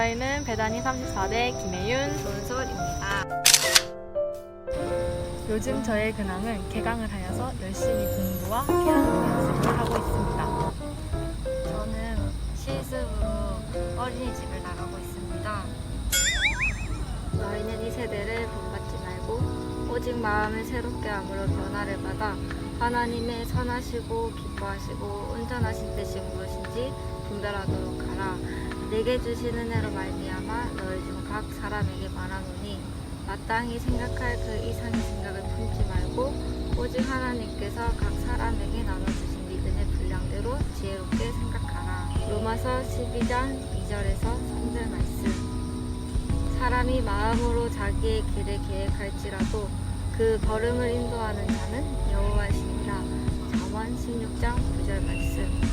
저희는 배단이 34대 김혜윤, 손솔입니다. 요즘 저의 근황은 개강을 하여서 열심히 공부와 피아노 연습을 하고 있습니다. 저는 실습으로 어린이집을 나가고 있습니다. 너희는 이 세대를 본받지 말고 오직 마음을 새롭게 함으로 변화를 받아 하나님의 선하시고 기뻐하시고 온전하신 뜻이 무엇인지 분별하도록 하라. 내게 주신 은혜로 말미암아 너희 중 각 사람에게 말하노니 마땅히 생각할 그 이상의 생각을 품지 말고 오직 하나님께서 각 사람에게 나눠주신 믿음의 분량대로 지혜롭게 생각하라. 로마서 12장 2절에서 3절 말씀. 사람이 마음으로 자기의 길을 계획할지라도 그 걸음을 인도하는 자는 여호와시니라. 잠언 16장 9절 말씀.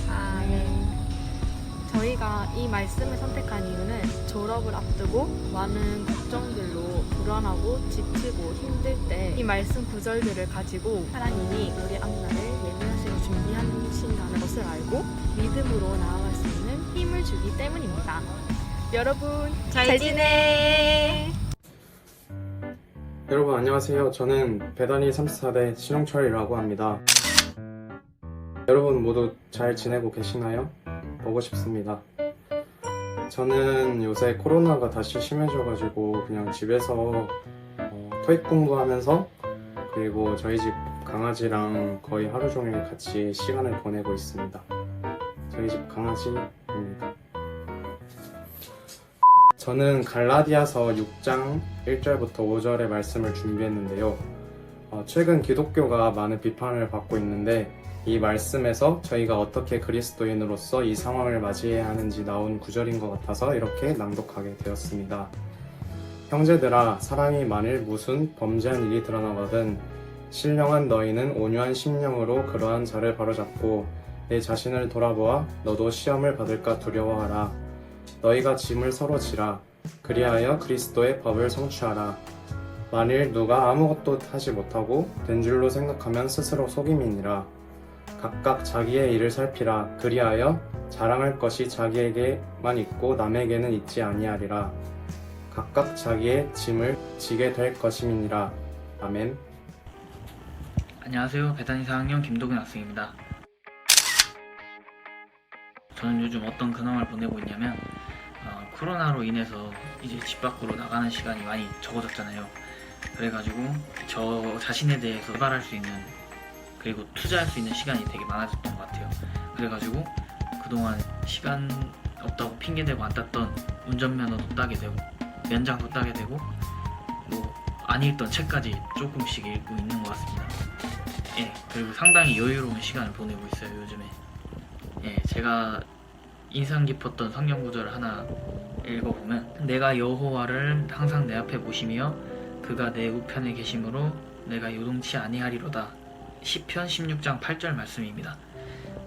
저희가 이 말씀을 선택한 이유는 졸업을 앞두고 많은 걱정들로 불안하고 지치고 힘들 때 이 말씀 구절들을 가지고 하나님이 우리 앞날을 예비하시고 준비하신다는 것을 알고 믿음으로 나아갈 수 있는 힘을 주기 때문입니다. 여러분 잘 지내! 여러분 안녕하세요. 저는 배단이 34대 신홍철이라고 합니다. 여러분 모두 잘 지내고 계시나요? 보고 싶습니다. 저는 요새 코로나가 다시 심해져가지고 그냥 집에서 어, 토익 공부하면서 그리고 저희 집 강아지랑 거의 하루 종일 같이 시간을 보내고 있습니다. 저희 집 강아지입니다. 저는 갈라디아서 6장 1절부터 5절의 말씀을 준비했는데요. 어, 최근 기독교가 많은 비판을 받고 있는데 이 말씀에서 저희가 어떻게 그리스도인으로서 이 상황을 맞이해야 하는지 나온 구절인 것 같아서 이렇게 낭독하게 되었습니다. 형제들아 사람이 만일 무슨 범죄한 일이 드러나거든 신령한 너희는 온유한 심령으로 그러한 자를 바로잡고 내 자신을 돌아보아 너도 시험을 받을까 두려워하라. 너희가 짐을 서로 지라 그리하여 그리스도의 법을 성취하라 만일 누가 아무것도 하지 못하고 된 줄로 생각하면 스스로 속임이니라 각각 자기의 일을 살피라 그리하여 자랑할 것이 자기에게만 있고 남에게는 있지 아니하리라 각각 자기의 짐을 지게 될 것임이니라 아멘 안녕하세요. 배단이 4학년 김도균 학생입니다. 저는 요즘 어떤 근황을 보내고 있냐면 어, 코로나로 인해서 이제 집 밖으로 나가는 시간이 많이 적어졌잖아요. 그래가지고 저 자신에 대해서 개발할 수 있는 그리고 투자할 수 있는 시간이 되게 많아졌던 것 같아요. 그래가지고 그동안 시간 없다고 핑계대고 안 땄던 운전면허도 따게 되고 면장도 따게 되고 뭐 안 읽던 책까지 조금씩 읽고 있는 것 같습니다. 예, 그리고 상당히 여유로운 시간을 보내고 있어요, 요즘에. 예, 제가 인상 깊었던 성경 구절을 하나 읽어보면 내가 여호와를 항상 내 앞에 모시며 그가 내 우편에 계심으로 내가 요동치 아니하리로다. 시편 16장 8절 말씀입니다.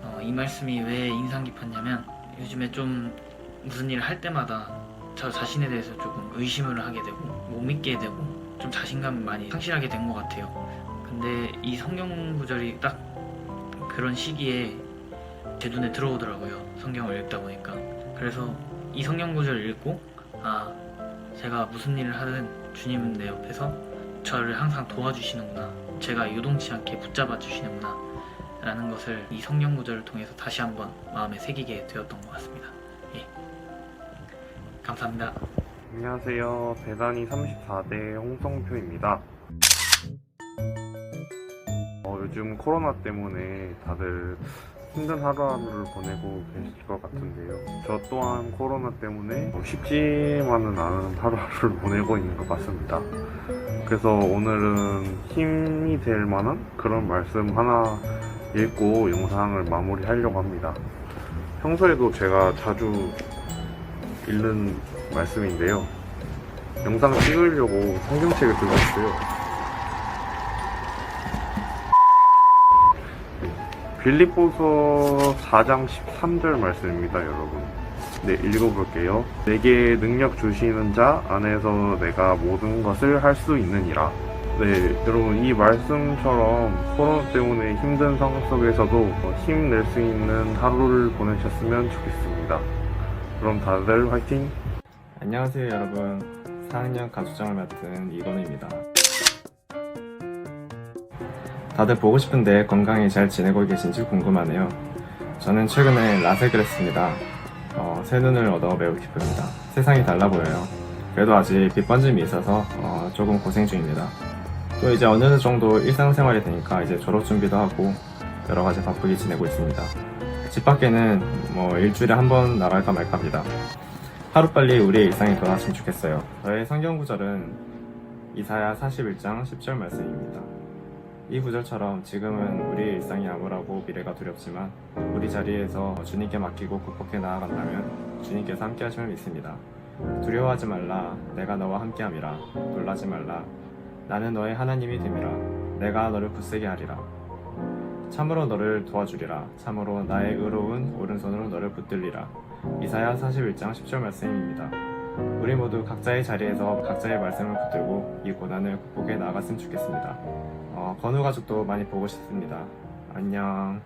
어, 이 말씀이 왜 인상 깊었냐면 요즘에 좀 무슨 일을 할 때마다 저 자신에 대해서 조금 의심을 하게 되고 못 믿게 되고 좀 자신감을 많이 상실하게 된 것 같아요. 근데 이 성경 구절이 딱 그런 시기에 제 눈에 들어오더라고요. 성경을 읽다 보니까. 그래서 이 성경 구절을 읽고 아 제가 무슨 일을 하든 주님은 내 옆에서 저를 항상 도와주시는구나. 제가 요동치 않게 붙잡아 주시는구나. 라는 것을 이 성경 구절을 통해서 다시 한번 마음에 새기게 되었던 것 같습니다. 예. 감사합니다. 안녕하세요. 배단이 34대 홍성표입니다. 어, 요즘 코로나 때문에 다들 힘든 하루하루를 보내고 계실 것 같은데요. 저 또한 코로나 때문에 뭐 쉽지만은 않은 하루하루를 보내고 있는 것 같습니다. 그래서 오늘은 힘이 될 만한 그런 말씀 하나 읽고 영상을 마무리하려고 합니다. 평소에도 제가 자주 읽는 말씀인데요. 영상 찍으려고 성경책을 들고 있어요. 빌립보서 4장 13절 말씀입니다, 여러분. 네, 읽어볼게요. 내게 능력 주시는 자 안에서 내가 모든 것을 할 수 있느니라. 네, 여러분, 이 말씀처럼 코로나 때문에 힘든 상황 속에서도 힘낼 수 있는 하루를 보내셨으면 좋겠습니다. 그럼 다들 화이팅! 안녕하세요 여러분 4학년 가족장을 맡은 이건우입니다 다들 보고 싶은데 건강히 잘 지내고 계신지 궁금하네요. 저는 최근에 라섹을 했습니다. 어, 새 눈을 얻어 매우 기쁩니다. 세상이 달라 보여요. 그래도 아직 빗번짐이 있어서 어, 조금 고생 중입니다. 또 이제 어느 정도 일상생활이 되니까 이제 졸업 준비도 하고 여러 가지 바쁘게 지내고 있습니다. 집 밖에는 뭐 일주일에 한 번 나갈까 말까 합니다. 하루빨리 우리의 일상이 돌아왔으면 좋겠어요. 저의 성경 구절은 이사야 41장 10절 말씀입니다. 이 구절처럼 지금은 우리의 일상이 암울하고 미래가 두렵지만 우리 자리에서 주님께 맡기고 극복해 나아간다면 주님께서 함께 하심을 믿습니다. 두려워하지 말라. 내가 너와 함께 함이라. 놀라지 말라. 나는 너의 하나님이 됨이라. 내가 너를 굳세게 하리라. 참으로 너를 도와주리라. 참으로 나의 의로운 오른손으로 너를 붙들리라. 이사야 41장 10절 말씀입니다. 우리 모두 각자의 자리에서 각자의 말씀을 붙들고 이 고난을 극복해 나아갔으면 좋겠습니다. 어, 건우 가족도 많이 보고 싶습니다. 안녕.